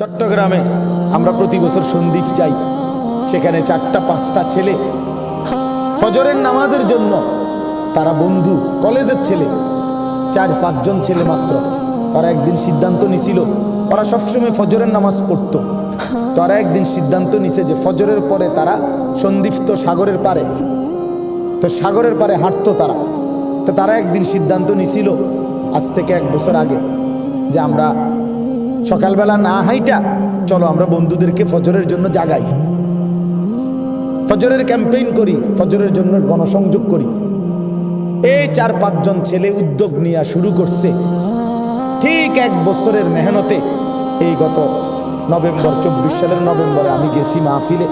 চট্টগ্রামে আমরা প্রতি বছর সন্দ্বীপ যাই। সেখানে চারটা, পাঁচটা ছেলে। ফজরের নামাজের জন্য তারা বন্ধু, কলেজের ছেলে। চার, পাঁচজন ছেলে মাত্র। তারা একদিন সিদ্ধান্ত নিছিল, ওরা সবসময় ফজরের নামাজ পড়তো। তারা একদিন সিদ্ধান্ত নিছে যে ফজরের পরে তারা সন্দিপ্ত সাগরের পারে তো সাগরের পারে হাঁটতো তারা। তো তারা একদিন সিদ্ধান্ত নিছিল, আজ থেকে এক বছর আগে, যে আমরা সকালবেলা না হাইটা, চলো আমরা বন্ধুদেরকে ফজরের জন্য জাগাই। ফজরের ক্যাম্পেইন করি, ফজরের জন্য গণসংযোগ করি। এই চার পাঁচজন ছেলে উদ্যোগ নেওয়া শুরু করছে। ঠিক এক বছরের মেহনতে, এই গত নভেম্বর, চব্বিশ সালের নভেম্বরে আমি গেছি মাহফিলে।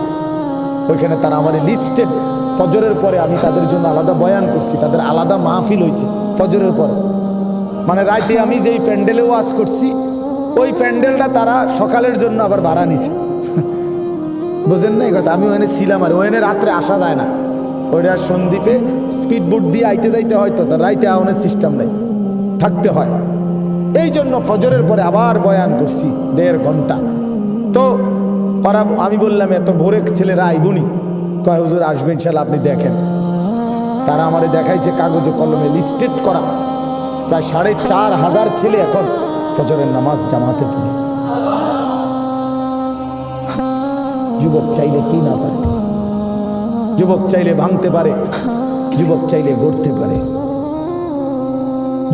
ওইখানে তারা আমার লিস্টেড ফজরের পরে আমি তাদের জন্য আলাদা বয়ান করছি, তাদের আলাদা মাহফিল হয়েছে ফজরের পরে। মানে রাতে আমি যেই প্যান্ডেলে ওয়াজ করছি ওই প্যান্ডেলটা তারা সকালের জন্য আবার ভাড়া নিছে। বুঝেন না এই কথা আমি ওখানে ছিলাম আর ওখানে রাত্রে আসা যায় না। ওইটা সন্দ্বীপে স্পিড বোট দিয়ে আইতে যাইতে হয় তো তার রাইতে আওয়ানোর সিস্টেম নেই। থাকতে হয়। এই জন্য ফজরের পরে আবার বয়ান করছি দেড় ঘণ্টা। তো ওরা আমি বললাম, এত ভোরে ছেলেরা আইবুনি। কয়, হুজুর আসবেন ইনশাল্লাহ আপনি দেখেন। তারা আমারে দেখাইছে কাগজে কলমে লিস্টেড করা। প্রায় সাড়ে চার হাজার ছেলে এখন ফজরের নামাজ জামাতে পড়ে। যুবক চাইলে কি না পারে? যুবক চাইলে ভাঙতে পারে, যুবক চাইলে গড়তে পারে।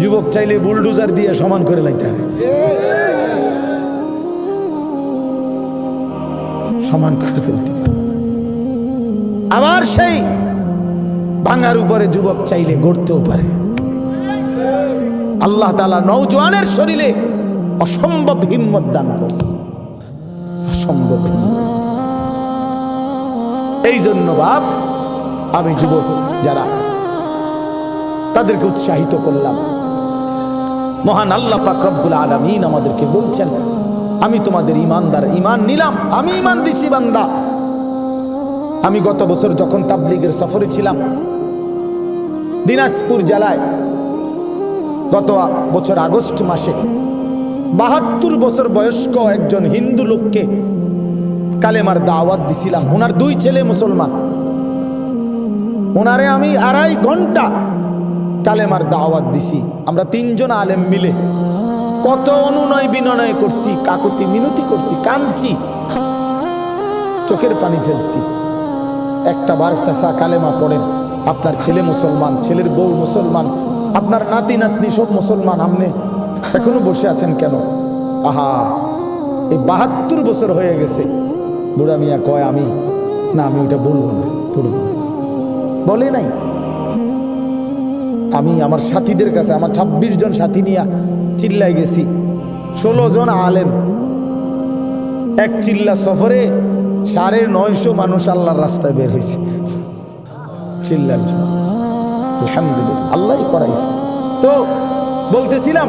যুবক চাইলে বুলডোজার দিয়ে সমান করে লাইতে পারে সমান করে ফেলতে পারে আবার সেই ভাঙার উপরে যুবক চাইলে গড়তেও পারে। আল্লাহ তালা নৌজওয়ানের শরীরে অসম্ভব হিম্মত দান করছে। অসম্ভব এই জন্য বাপ, আমি যুবক যারা, তাদেরকে উৎসাহিত করলাম। মহান আল্লাহ পাকরবুল আলমিন আমাদেরকে বলছেন, আমি তোমাদের ইমানদার ইমান নিলাম, আমি ইমান দিছি বান্দা। আমি গত বছর যখন তাবলিগের সফরে ছিলাম, দিনাজপুর জেলায়, গত বছর আগস্ট মাসে বাহাত্তর বছর বয়স্ক একজন হিন্দু লোককে কালেমার দাওয়াত দিছিলাম। ওনার দুই ছেলে মুসলমান। ওনারে আমি আড়াই ঘণ্টা কালেমার দাওয়াত দিছি। আমরা তিনজন আলেম মিলে। কত অনুনয় বিনয় করছি, কাকুতি মিনতি করছি, কাঁদছি। চোখের পানি ফেলছি। একটা বার চাষা কালেমা পড়েন, আপনার ছেলে মুসলমান, ছেলের বউ মুসলমান, আপনার নাতি নাতনি সব মুসলমান, আমনে এখনও বসে আছেন কেন? আহা, এই বাহাত্তর বছর হয়ে গেছে। বুড়া মিয়া কয়, আমি না, আমি ওটা বলব না পড়ব বলে নাই। আমি আমার সাথীদের কাছে, আমার ২৬ জন সাথী নিয়ে চিল্লাই গেছি। ষোলো জন আলেম। এক চিল্লা সফরে সাড়ে নয়শো মানুষ আল্লাহর রাস্তায় বের হয়েছে। চিল্লার জন্য। আল্লাহ করাইছে। তো বলতেছিলাম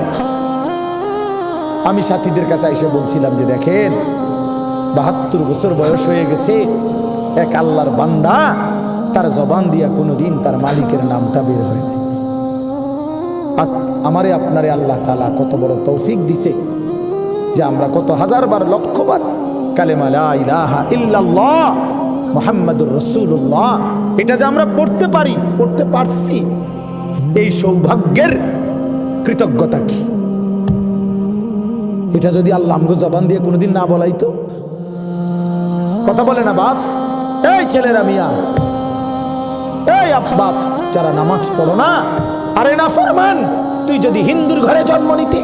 আমি সাথীদের কাছে এসে বলছিলাম যে দেখেন, বাহাত্তর বছর বয়স হয়ে গেছে, এক আল্লাহর বান্দা তার জবান দিয়া কোনোদিন তার মালিকের নামটা বের হয় আমারে আপনারে আল্লাহ তালা কত বড় তৌফিক দিছে যে আমরা কত হাজার বার, লক্ষ বার কালেমা লা ইলাহা ইল্লাল্লাহ এটা যে আমরা পড়তে পারি, পড়তে পারছি, এই সৌভাগ্যের কৃতজ্ঞতা কি? এটা যদি আল্লাহ আমগো জবান দিয়ে কোনোদিন না বলাই তো কথা বলে না বাপ? এই ছেলেরা মিয়া। এই আব্বাস যারা নামাজ পড়ো না, আরে না ফরমান, তুই যদি হিন্দুর ঘরে জন্ম নিতি,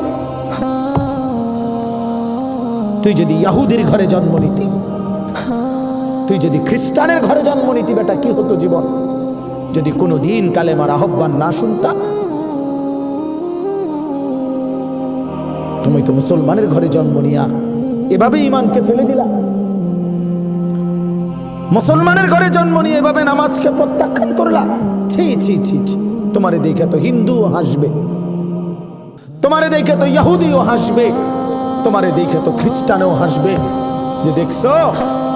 তুই যদি ইয়াহুদির ঘরে জন্ম নিতি, তুই যদি খ্রিস্টানের ঘরে জন্ম নিতি, বেটা, কি হতো জীবন? যদি কোনো দিন কালেমার আহ্বান না শুনতা তুমি তো মুসলমানের ঘরে জন্ম নিয়া এভাবে ইমানকে ফেলে দিলা মুসলমানের ঘরে জন্ম নিয়ে এভাবে নামাজকে প্রত্যাখ্যান করলা ছি ছি ছি ছি, তোমারে দেখে তো হিন্দুও হাসবে। তোমারে দেখে তো ইহুদিও হাসবে। তোমারে দেখে তো খ্রিস্টানও হাসবে। যে দেখছ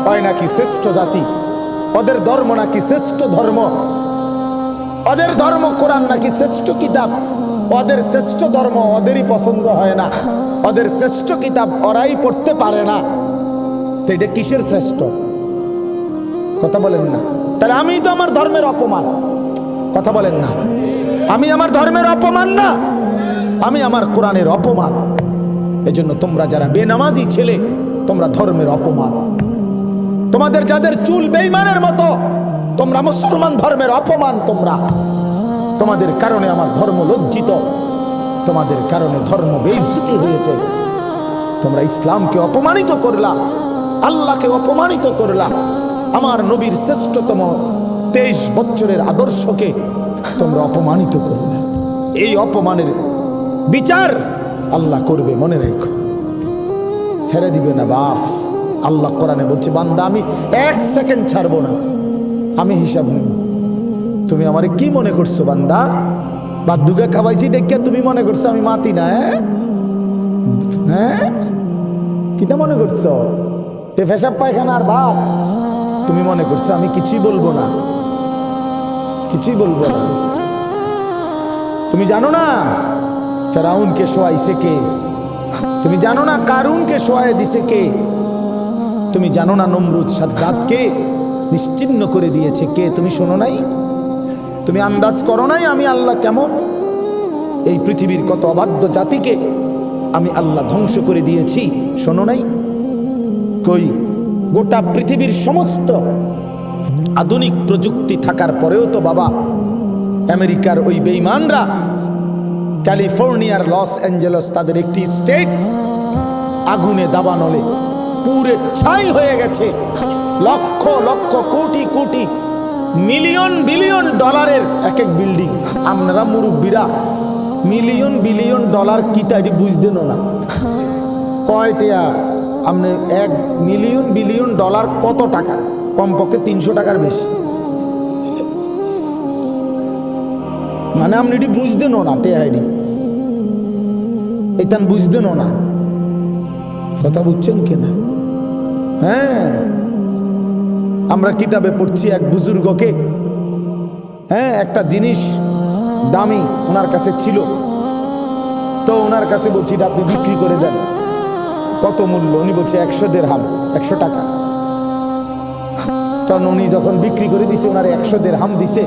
হয় নাকি শ্রেষ্ঠ জাতি। ওদের ধর্ম নাকি শ্রেষ্ঠ ধর্ম। ওদের ধর্ম কোরআন নাকি শ্রেষ্ঠ কিতাব। ওদের শ্রেষ্ঠ ধর্ম ওদেরই পছন্দ হয় না। ওদের শ্রেষ্ঠ কিতাব ওরাই পড়তে পারে না। এটা কিসের শ্রেষ্ঠ? কথা বলেন না। তাহলে আমি তো আমার ধর্মের অপমান। কথা বলেন না। আমি আমার ধর্মের অপমান না। আমি আমার কোরআনের অপমান। এজন্য তোমরা যারা বেনামাজি ছেলে, তোমরা ধর্মের অপমান। তোমাদের যাদের চুল বেইমানের মতো, তোমরা মুসলমান ধর্মের অপমান তোমরা। তোমাদের কারণে আমার ধর্ম লজ্জিত। তোমাদের কারণে ধর্ম বেইজ্জতি হয়েছে। তোমরা ইসলামকে অপমানিত করলা, আল্লাহকে অপমানিত করলা। আমার নবীর শ্রেষ্ঠতম তেইশ বছরের আদর্শকে তোমরা অপমানিত করলে। এই অপমানের বিচার আল্লাহ করবে, মনে রেখো। ছেড়ে দিবে না বাপ। আল্লাহ কোরআনে বলছে, বান্দা, আমি এক সেকেন্ড ছাড়বো না। আমি হিসাব নেব। তুমি আমারে কি মনে করছ, বান্দা? বাদ্যুকে খাওয়াইছি দেখিয়া তুমি মনে করছ আমি মাতি না হ্যাঁ? হ্যাঁ? কিটা মনে করছ? তে ফেসাব পায়খানা আর ভাত? তুমি মনে করছ আমি কিছুই বলব না। কিছুই বলব না। তুমি জানো না ফেরাউনকে শোয়াইছে কে? তুমি জানো না কারুনকে শোয়াই দিছে কে? তুমি জানো না নমরুদ সাদ্দাতকে নিশ্চিন্ন করে দিয়েছে কে? তুমি শোনো নাই? তুমি আন্দাজ করো নাই আমি আল্লাহ কেমন? এই পৃথিবীর কত অবাধ্য জাতিকে আমি আল্লাহ ধ্বংস করে দিয়েছি, শোনো নাই? কই, গোটা পৃথিবীর সমস্ত আধুনিক প্রযুক্তি থাকার পরেও তো বাবা, আমেরিকার ওই বেইমানরা ক্যালিফোর্নিয়ার লস অ্যাঞ্জেলস তাদের একটি স্টেট আগুনে দাবানলে পুরে ছাই হয়ে গেছে। লক্ষ লক্ষ কোটি কোটি মিলিয়ন বিলিয়ন ডলারের এক এক বিল্ডিং। আপনারা মুরব্বীরা, মিলিয়ন বিলিয়ন ডলার কিটা এটি বুঝতেন না। কয়টা আপনি এক মিলিয়ন বিলিয়ন ডলার কত টাকা? কমপক্ষে তিনশো টাকার বেশি। মানে আপনি এটি বুঝতেনও না টেহাইডি এটা। বুঝতেনও না। কথা বুঝছেন কিনা? হ্যাঁ। আমরা কিতাবে পড়ছি এক বুজুর্গকে। হ্যাঁ একটা জিনিস দামি ওনার কাছে ছিল। তো ওনার কাছে বলছি, এটা আপনি বিক্রি করে দেন। কত মূল্য? উনি বলছে, একশো দেড় হাম একশো টাকা। তখন উনি যখন বিক্রি করে দিছে, ওনার একশো দেড় হাম দিছে।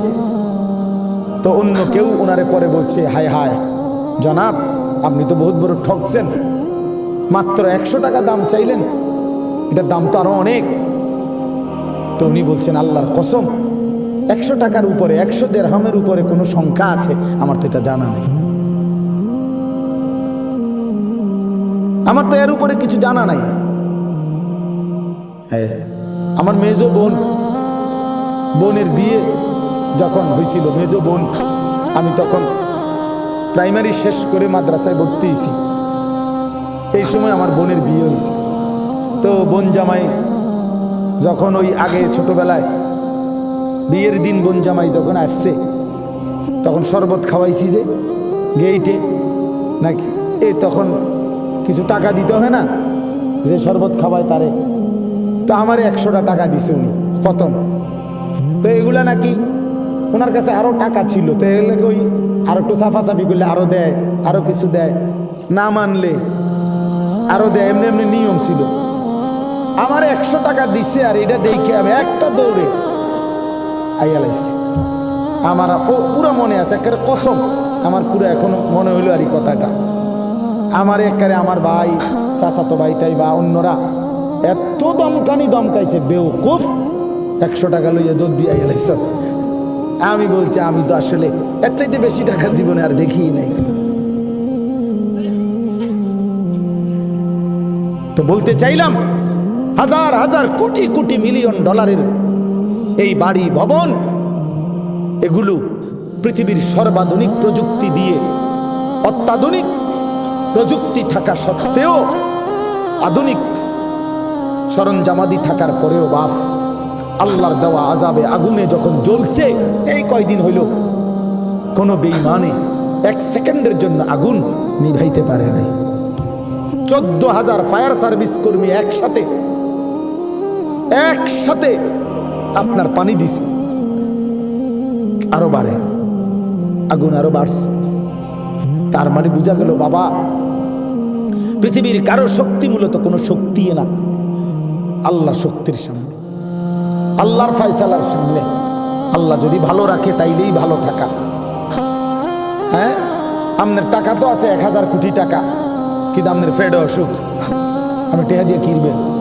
তো অন্য কেউ ওনারে পরে বলছে, হায় হায়, জনাব, আপনি তো বহুত বড় ঠকছেন মাত্র একশো টাকা দাম চাইলেন। এটার দাম তো আরও অনেক। তো উনি বলছেন, আল্লাহর কসম, একশো টাকার উপরে, একশো দেড়হামের উপরে কোনো সংখ্যা আছে? আমার তো এটা জানা নেই। আমার তো এর উপরে কিছু জানা নাই। হ্যাঁ আমার মেজ বোন, বোনের বিয়ে যখন হয়েছিল, মেজ বোন, আমি তখন প্রাইমারি শেষ করে মাদ্রাসায় ভর্তি হয়েছি। এই সময় আমার বোনের বিয়ে হয়েছে। তো বোন জামাই যখন ওই আগে ছোটবেলায় বিয়ের দিন বোন জামাই যখন আসছে, তখন শরবত খাওয়াইছি যে, গেইটে, নাকি, এ তখন কিছু টাকা দিতে হয় না, যে শরবত খাওয়ায় তারে। তো আমার একশোটা টাকা দিছে উনি, প্রথম। তো এগুলা নাকি ওনার কাছে আরও টাকা ছিল, তো এগুলোকে ওই আরও একটু সাফাসাফি করলে আরও দেয় আরও কিছু দেয়। না মানলে আরও দেয়, এমনি এমনি নিয়ম ছিল। আমার একশো টাকা দিছে আর এটা দেখে আমি একটা দৌড়ে আইয়ালাইছি আমার পুরো মনে আছে, একেবারে কসম। আমার পুরো এখনও মনে হইল আর এই কথাটা। আমার একেবারে আমার ভাই, চাচাতো ভাইটাই বা অন্যরা এত দমকানি দমকাইছে বেউকুফ একশো টাকা লইয়ে দৌড় দিয়ে আইয়ালাইছ আমি বলছি, আমি তো আসলে এর চাইতে বেশি টাকা জীবনে আর দেখি নাই। তো বলতে চাইলাম হাজার হাজার কোটি কোটি মিলিয়ন ডলারের এই বাড়ি ভবন, এগুলো পৃথিবীর সর্বাধুনিক প্রযুক্তি দিয়ে অত্যাধুনিক প্রযুক্তি থাকা সত্ত্বেও আধুনিক সরঞ্জামাদি থাকার পরেও বাপ, আল্লাহর দেওয়া আজাবে আগুনে যখন জ্বলছে, এই কয়দিন হইল, কোনো বেইমানে এক সেকেন্ডের জন্য আগুন নিভাইতে পারে নাই। চোদ্দ হাজার ফায়ার সার্ভিস কর্মী একসাথে একসাথে আপনার পানি দিছে। আরও বাড়ে, আগুন আরও বাড়ছে। তার মানে বোঝা গেল, বাবা, পৃথিবীর কারও শক্তি মূলত কোনো শক্তি না। আল্লাহ শক্তির সামনে। আল্লাহর ফায়সালার সামনে। আল্লাহ যদি ভালো রাখে, তাইলেই ভালো থাকা। হ্যাঁ? আপনার টাকা তো আছে এক হাজার কোটি টাকা। কিন্তু আপনার ফেডে অসুখ। আমি টেহা দিয়ে কিনবেন।